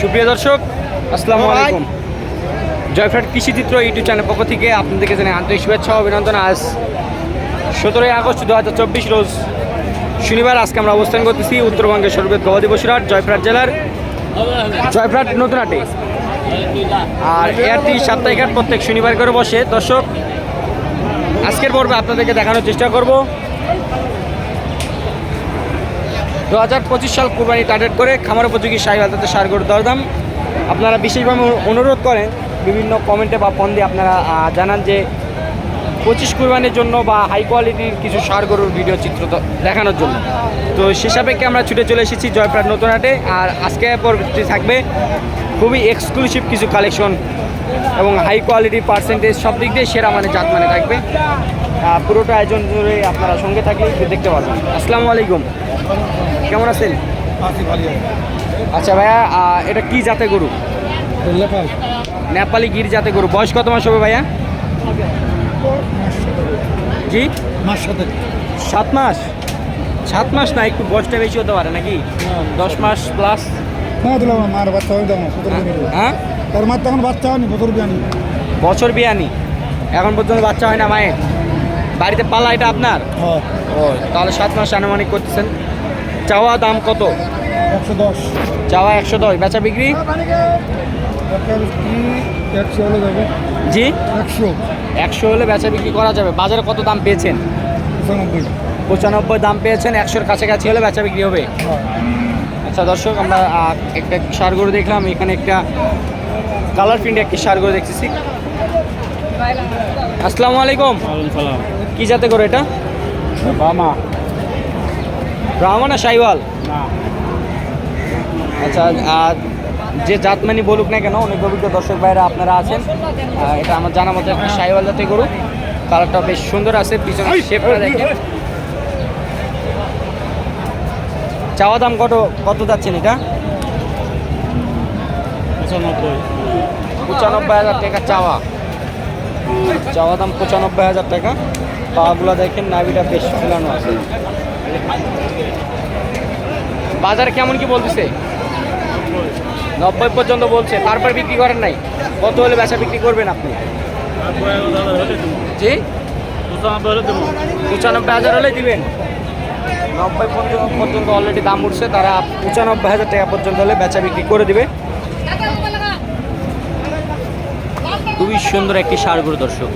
সুপ্রিয় দর্শক আসসালামু আলাইকুম। জয়ফ্রাট কৃষিচিত্র ইউটিউব চ্যানেল পক্ষ থেকে আপনাদেরকে জানাই আন্তরিক শুভেচ্ছা অভিনন্দন। আজ সতেরোই আগস্ট দু হাজার চব্বিশ রোজ শনিবার আজকে আমরা অবস্থান করতেছি উত্তরবঙ্গের সর্ববৃহৎ গবাদি পশুরহাট জয়ফ্রাট জেলার জয়ফ্রাট নতুন হাটে আর এয়ারটি সাপ্তাহিক হাট প্রত্যেক শনিবার করে বসে। দর্শক আজকের পর্বে আপনাদেরকে দেখানোর চেষ্টা করব। দু হাজার পঁচিশ সাল কোরবানি টার্গেট করে খামার উপযোগী সাই বাজাতে সার গরুর দরদাম। আপনারা বিশেষভাবে অনুরোধ করেন, বিভিন্ন কমেন্টে বা ফোন দিয়ে আপনারা জানান যে পঁচিশ কুরবানির জন্য বা হাই কোয়ালিটির কিছু সার গরুর ভিডিও চিত্র দেখানোর জন্য। তো সে সাপেক্ষে আমরা ছুটে চলে এসেছি জয়প্রাট নতুন হাটে। আর আজকে পরবর্তী থাকবে খুবই এক্সক্লুসিভ কিছু কালেকশন এবং হাই কোয়ালিটি পার্সেন্টেজ সব দিক দিয়ে সেরা মানে জাত মানে থাকবে। পুরোটা আয়োজন ধরে আপনারা সঙ্গে থাকলে দেখতে পারবেন। আসসালামু আলাইকুম। কেমন আছেন? আচ্ছা ভাইয়া এটা কি জাতে গরু? নেপালি। গির জাতে গরু। বয়স কত মাস হবে ভাইয়া? জি মাস সাত মাস? সাত মাস না একটু বয়সটা বেশি হতে পারে নাকি? দশ মাস প্লাস না দিলাম মার বাচ্চা যাব হ্যাঁ তার মার তখন বাচ্চা হয়নি বছর বিয়ানি? এখন পর্যন্ত বাচ্চা হয় না মায়ের? বাড়িতে পালা এটা আপনার? হ্যাঁ। ও তাহলে সাত মাস আনুমানিক করতেছেন। চাওয়া দাম কত? একশো দশ। চাওয়া একশো দশ। বেচা বিক্রি? জি? একশো। একশো হলে বেচা বিক্রি করা যাবে। বাজারে কত দাম পেয়েছেন? পঁচানব্বই। পঁচানব্বই দাম পেয়েছেন। একশোর কাছাকাছি হলে বেচা বিক্রি হবে। আচ্ছা দর্শক আমরা একটা সার গরু দেখলাম। এখানে একটা কালার প্রিন্ট একটি সার গরু দেখতেছি। আসসালামু আলাইকুম। সালাম। কি যাতে গরু এটা? বামা। ব্রাহ্মণ না। সাইওয়াল আচ্ছা আর যে জাতমানি বলুক না কেন অনেক অভিজ্ঞ দর্শক ভাইরা আপনারা আছেন। এটা আমার জানা মতো একটা সাইওয়াল জাতের গরু। কালারটা বেশ সুন্দর আছে পিছনে শেপটা দেখেন। চাওয়া দাম কত কত যাচ্ছেন এটা? পঁচানব্বই। পঁচানব্বই হাজার টাকা চাওয়া। চাওয়া দাম পঁচানব্বই হাজার টাকা। পাগুলো দেখেন নাভিটা বেশ ফুলানো আছে। বাজারে কেমন কি বলতেছে? নব্বই পর্যন্ত বলছে তারপর বিক্রি করেন নাই। কত হলে বেচা বিক্রি করবেন আপনি? জি? পঁচানব্বই হাজার হলে দিবেন। নব্বই পর্যন্ত পর্যন্ত অলরেডি দাম উঠছে তারা পঁচানব্বই হাজার টাকা পর্যন্ত হলে বেচা বিক্রি করে দিবে। খুবই সুন্দর একটি সারগুলো দর্শক।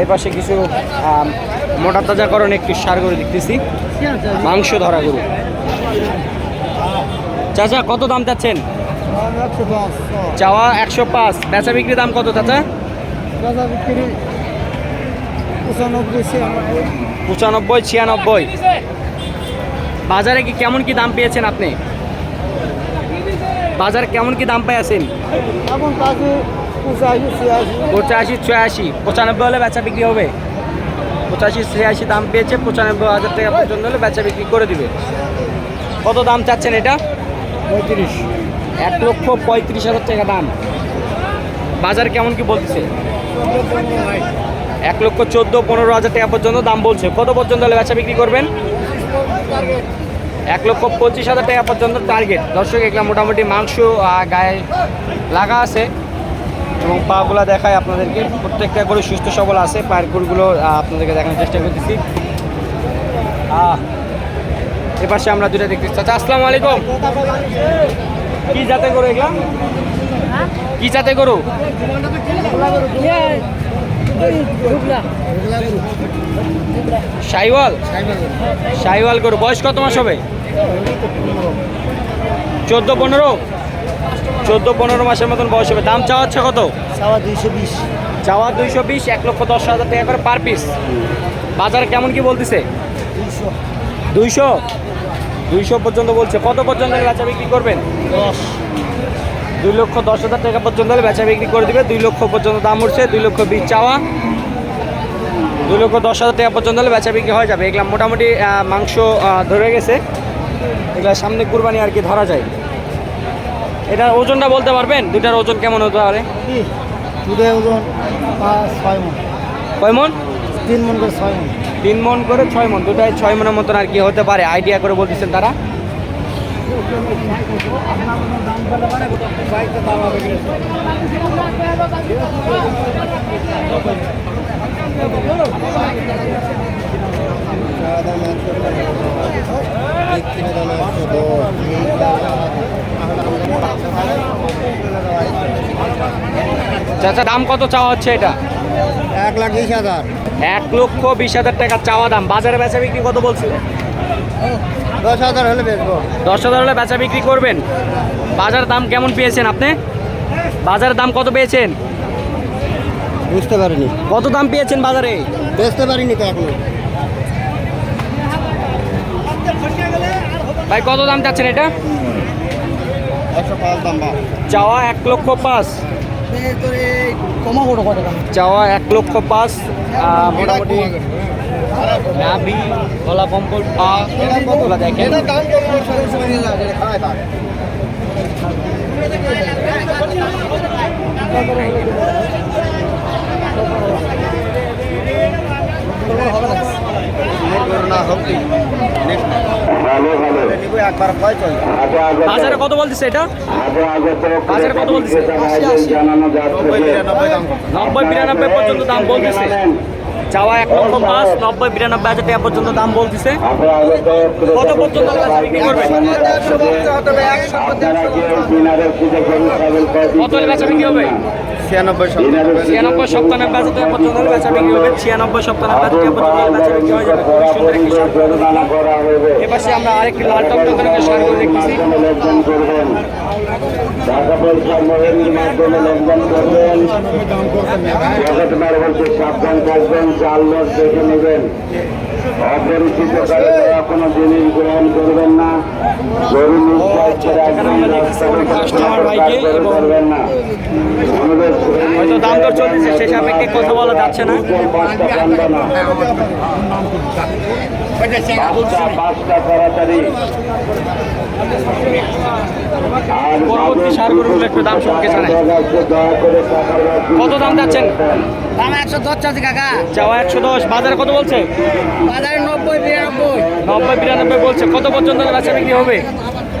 এর পাশে কিছু মোটা তাজাকরণ একটি সার গরু দেখতেছি। মাংস ধরা গরু। চাচা, কত দাম চাচ্ছেন? চাওয়া একশো পাঁচ। বেচা বিক্রি দাম কত চাচা? পঁচানব্বই, ছিয়ানব্বই। বাজারে কি কেমন কি দাম পেয়েছেন আপনি? বাজারে কেমন কি দাম পেয়েছেন কাজে পঁচাশি ছিয়াশি। পঁচানব্বই হলে বেচা বিক্রি হবে। পঁচাশি ছিয়াশি দাম পেয়েছে পঁচানব্বই হাজার টাকা পর্যন্ত হলে বেচা বিক্রি করে দিবে। কত দাম চাচ্ছেন এটা? পঁয়ত্রিশ। এক লক্ষ পঁয়ত্রিশ হাজার টাকা দাম। বাজার কেমন কি বলতেছে? এক লক্ষ চোদ্দ পনেরো হাজার টাকা পর্যন্ত দাম বলছে। কত পর্যন্ত হলে বেচা বিক্রি করবেন? এক লক্ষ পঁচিশ হাজার টাকা পর্যন্ত টার্গেট দর্শক এগুলো মোটামুটি মাংস গায়ে লাগা আছে। এবং পাগুলো দেখায় আপনাদেরকে। প্রত্যেকটা করে সুস্থ সবল আছে পায়ের গুড়গুলো আহ, আপনাদেরকে দেখানোর চেষ্টা করতেছি। এপাশে আমরা দুটা দেখতেছি আচ্ছা আসসালামু আলাইকুম। কি জাতে গরু এগুলা? কি জাতে গরু? সাইওয়াল? সাইওয়াল গরু। বয়স কত মাস হবে? চোদ্দ পনেরো? চোদ্দ পনেরো মাসের মতন বয়স হবে। দাম চাওয়া হচ্ছে কত? চাওয়া দুইশো বিশ। চাওয়া দুইশো বিশ এক লক্ষ দশ হাজার টাকা করে পার পিস বাজারে কেমন কি বলতেছে? দুইশো। দুইশো? পর্যন্ত বলছে। কত পর্যন্ত বেচা বিক্রি করবেন? দশ। দুই লক্ষ দশ হাজার টাকা পর্যন্ত হলে বেচা বিক্রি করে দিবে। দুই লক্ষ পর্যন্ত দাম উঠছে দুই লক্ষ বিশ চাওয়া। দুই লক্ষ দশ হাজার টাকা পর্যন্ত হলে বেচা বিক্রি হয়ে যাবে। এগুলা মোটামুটি মাংস ধরে গেছে। এগুলা সামনে কুরবানি আর কি ধরা যায়। এটার ওজনটা বলতে পারবেন? দুইটার ওজন কেমন হতে পারে? দুধের ওজন ছয় মন। কয় মন? তিন মন করে ছয় মন। তিন মন করে ছয় মন। দুটাই ছয় মনের মতন আর কি হতে পারে? আইডিয়া করে বলতেছেন তারা? চাচা দাম কত চাওয়া হচ্ছে এটা? এক লাখ বিশ হাজার। এক লক্ষ বিশ হাজার টাকা চাওয়া দাম। বাজারে বেচা বিক্রি কত বলছিল দশ হাজার হলে বেচবো। দশ হাজার হলে বেচা বিক্রি করবেন। বাজার দাম কেমন পেয়েছেন আপনি? বাজারের দাম কত পেয়েছেন? বুঝতে পারিনি। কত দাম পেয়েছেন বাজারে? বেচতে পারিনি তো এখনও। ভাই কত দাম চাচ্ছেন এটা? চাওয়া এক লক্ষ পাঁচ। চাওয়া এক লক্ষ পাঁচ। মোটামুটি নাভি গলা কম্বল পা কতগুলো দেখেন কত না হবে ভালো ভালো নিবো একবার কয় চল আগে আগে বাজারে কত বলতেছে এটা? বাজারে কত বলতেছে? নব্বই বিরানব্বই পর্যন্ত দাম বলতেছে। চাওয়া এক লক্ষ পাঁচ নব্বই বিরানব্বই হাজার টাকা পর্যন্ত দাম বলতেছে। কত পর্যন্ত কত বেচা বিক্রি হবে? ছিয়ানব্বই ছিয়ানব্বই সপ্তাহের বেচা টাকা পর্যন্ত বেচা বিক্রি হবে। ছিয়ানব্বই সপ্তাহের বেচা টাকা পর্যন্ত বেচা বিক্রি হয়ে যাবে। খুবই সুন্দর একটি করা এপাশে আমরা আরেকটি লাল টকটকের শাড়ি দেখতেছি। মাধ্যমে লেনদেন করবেন। টাকা পয়সা মোবাইলের মাধ্যমে লেনদেন করবেন। সাবধান থাকবেন। নোট দেখে নেবেন। অপরিচিত কারও দেওয়া কোনো জিনিস গ্রহণ করবেন না। গরু নিশ্চয় করে একদম করবেন না। হয়তো দাম দর চলতেছে সে সাপেক্ষে কথা বলা যাচ্ছে না। পাঁচটা তাড়াতাড়ি। পরবর্তী সারগুলোর একটু দাম সম্পর্কে জানাই। কত দাম যাচ্ছেন? দাম একশো দশ চাচ্ছি কাকা। চাওয়া একশো দশ। বাজারে কত বলছে? বাজারে নব্বই বিরানব্বই। নব্বই বিরানব্বই বলছে। কত পর্যন্ত বেচা বিক্রি হবে?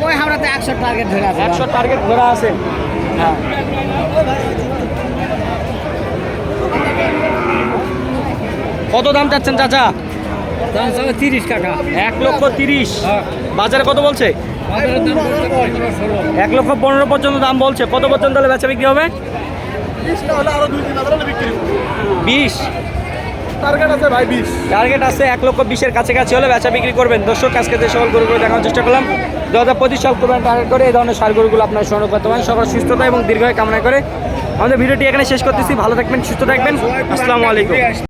ওই হাওড়াতে একশো টার্গেট ধরে আছে। একশো টার্গেট ধরা আছে। হ্যাঁ। কত দাম চাচ্ছেন চাচা? দাম তিরিশ টাকা এক লক্ষ তিরিশ। বাজারে কত বলছে? এক লক্ষ পনেরো পর্যন্ত দাম বলছে। কত পর্যন্ত তাহলে বেচা বিক্রি হবে? বিশ। টার্গেট আছে ভাই বিশ। টার্গেট আছে এক লক্ষ বিশের কাছাকাছি হলে বেচা বিক্রি করবেন। দর্শক আজকে যে সকল গরুগুলো দেখানোর চেষ্টা করলাম দু হাজার পঁচিশ সাল করবেন টার্গেট করে এই ধরনের সার গরুগুলো আপনার সংগ্রহ করতে পারেন। সবার সুস্থতা এবং দীর্ঘায় কামনা করে আমাদের ভিডিওটি এখানে শেষ করতেছি। ভালো থাকবেন সুস্থ থাকবেন। আসসালামু আলাইকুম।